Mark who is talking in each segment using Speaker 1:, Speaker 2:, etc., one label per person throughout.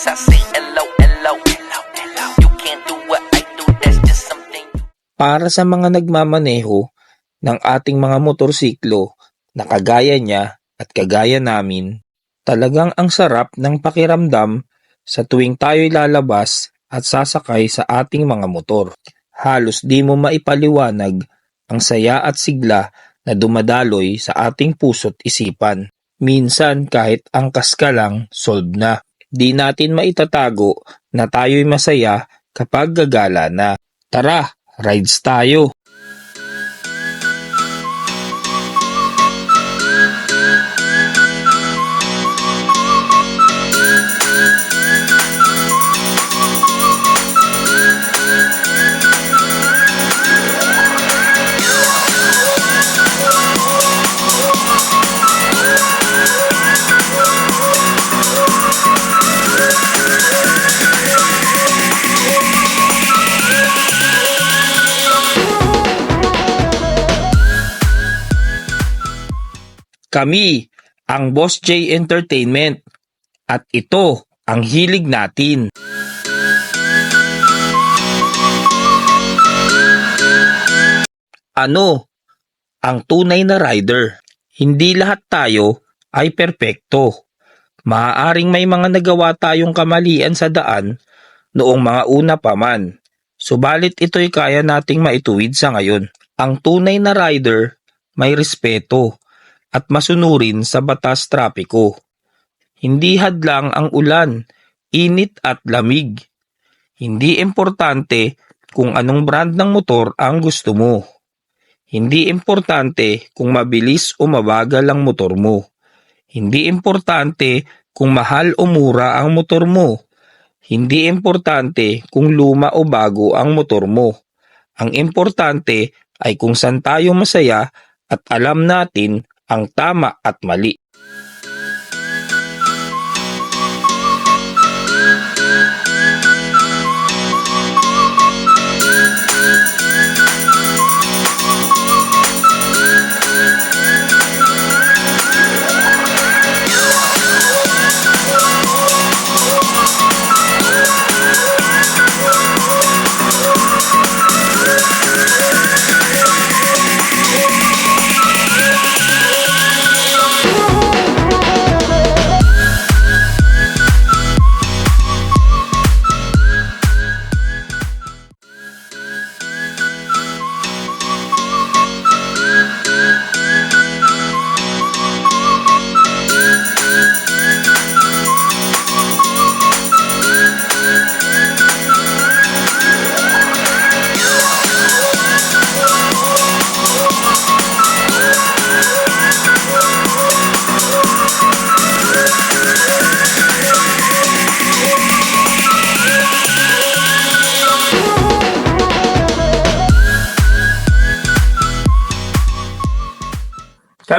Speaker 1: I say hello, hello, hello, hello. You can't do what I do, that's just something
Speaker 2: para sa mga nagmamaneho ng ating mga motorsiklo na kagaya niya at kagaya namin, talagang ang sarap ng pakiramdam sa tuwing tayo'y lalabas at sasakay sa ating mga motor. Halos di mo maipaliwanag ang saya at sigla na dumadaloy sa ating puso't isipan. Minsan kahit angkas ka lang, solve na. Di natin maitatago na tayo'y masaya kapag gagala na. Tara, rides tayo! Kami ang Boss J Entertainment at ito ang hilig natin. Ano ang tunay na rider? Hindi lahat tayo ay perpekto. Maaaring may mga nagawa tayong kamalian sa daan noong mga una pa man. Subalit ito'y kaya nating maituwid sa ngayon. Ang tunay na rider may respeto at masunurin sa batas trapiko. Hindi hadlang ang ulan, init at lamig. Hindi importante kung anong brand ng motor ang gusto mo. Hindi importante kung mabilis o mabagal ang motor mo. Hindi importante kung mahal o mura ang motor mo. Hindi importante kung luma o bago ang motor mo. Ang importante ay kung saan tayo masaya at alam natin ang tama at mali.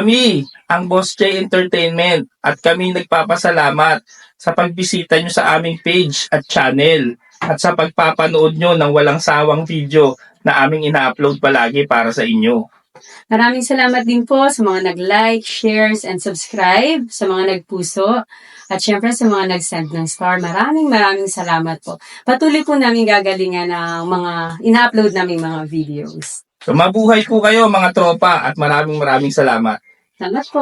Speaker 2: Kami ang Boss J Entertainment at kami nagpapasalamat sa pagbisita nyo sa aming page at channel at sa pagpapanood nyo ng walang sawang video na aming ina-upload palagi para sa inyo.
Speaker 3: Maraming salamat din po sa mga nag-like, shares, and subscribe, sa mga nagpuso, at syempre sa mga nag-send ng star. Maraming maraming salamat po. Patuloy po namin gagalingan ang mga ina-upload naming mga videos.
Speaker 2: So mabuhay po kayo mga tropa at maraming maraming salamat.
Speaker 3: Salamat po!